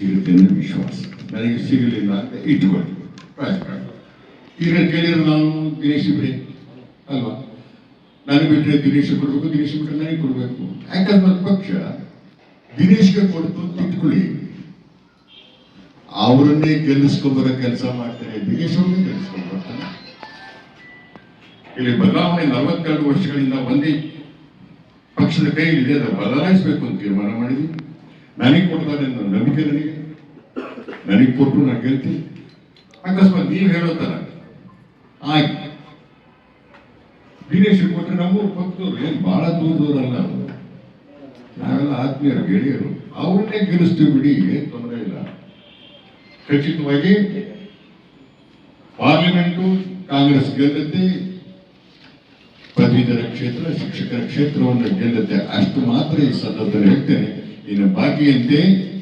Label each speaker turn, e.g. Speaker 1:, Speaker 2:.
Speaker 1: ಸಿಗುತ್ತೆ ಅನ್ನೋ ವಿಶ್ವಾಸ. ನನಗೆ ಸಿಗಲಿಲ್ಲ ಅಂತ ಇಟ್ಕೊಳ್ಳಿ ರಾಜಕಾರಣ ಈಗ ಕೇಳಿದ್ರು ನಾನು ದಿನೇಶ್ ಬಿಡಿ ಅಲ್ವಾ? ನನಗೆ ಬಿಟ್ಟರೆ ದಿನೇಶ್ ಕೊಡಬೇಕು, ದಿನೇಶ್ ಬಿಟ್ಟರೆ ನನಗೆ ಕೊಡಬೇಕು ಯಾಕಂದ್ರೆ ಪಕ್ಷ ದಿನೇಶ್ಗೆ ಕೊಡ್ತು ಅಂತ ಇಟ್ಕೊಳ್ಳಿ. ಅವರನ್ನೇ ಗೆಲ್ಲಿಸ್ಕೊಂಬರೋ ಕೆಲಸ ಮಾಡ್ತಾರೆ, ದಿನೇಶ್ ಅವ್ರನ್ನೇ ಗೆಲ್ಲಿಸ್ಕೊಂಡು ಇಲ್ಲಿ ಬದಲಾವಣೆ ನಲವತ್ತೆರಡು ವರ್ಷಗಳಿಂದ ಒಂದೇ ಪಕ್ಷದ ಕೈಲಿದೆ ಅದನ್ನು ಬದಲಾಯಿಸಬೇಕು ಅಂತ ತೀರ್ಮಾನ ಮಾಡಿದ್ವಿ ನನಗೆ ಕೊಡ್ತಾರೆ ಅನ್ನೋ ನಂಬಿಕೆ ನನಗೆ? ನನಗೆ ಕೊಟ್ಟರು ನಾನು ಗೆಲ್ತಿ? ಅಕಸ್ಮಾತ್ ನೀವು ಹೇಳೋ ಥರ ಆಯ್ತು. ದಿನೇಶ್ ಕೊಟ್ಟರೆ ನಮ್ಮೂರು ಪಕ್ಕದವ್ರು ಏನು ಭಾಳ ದೂರದವರಲ್ಲ ಅವರು? ನಾವೆಲ್ಲ ಆತ್ಮೀಯರು, ಗೆಳೆಯರು. ಅವ್ರನ್ನೇ ಗೆಲ್ಲಿಸ್ತೀವಿ ಬಿಡಿ, ಏನು ತೊಂದರೆ ಇಲ್ಲ. ಖಚಿತವಾಗಿ ಪಾರ್ಲಿಮೆಂಟು, ಕಾಂಗ್ರೆಸ್ ಗೆಲ್ಲುತ್ತೆ. ಪದವೀಧರ ಕ್ಷೇತ್ರ, ಶಿಕ್ಷಕರ ಕ್ಷೇತ್ರವನ್ನು ಗೆಲ್ಲುತ್ತೆ. ಅಷ್ಟು ಮಾತ್ರ ಈ ಸಂದರ್ಭದಲ್ಲಿ ಹೇಳ್ತೇನೆ. en el paquete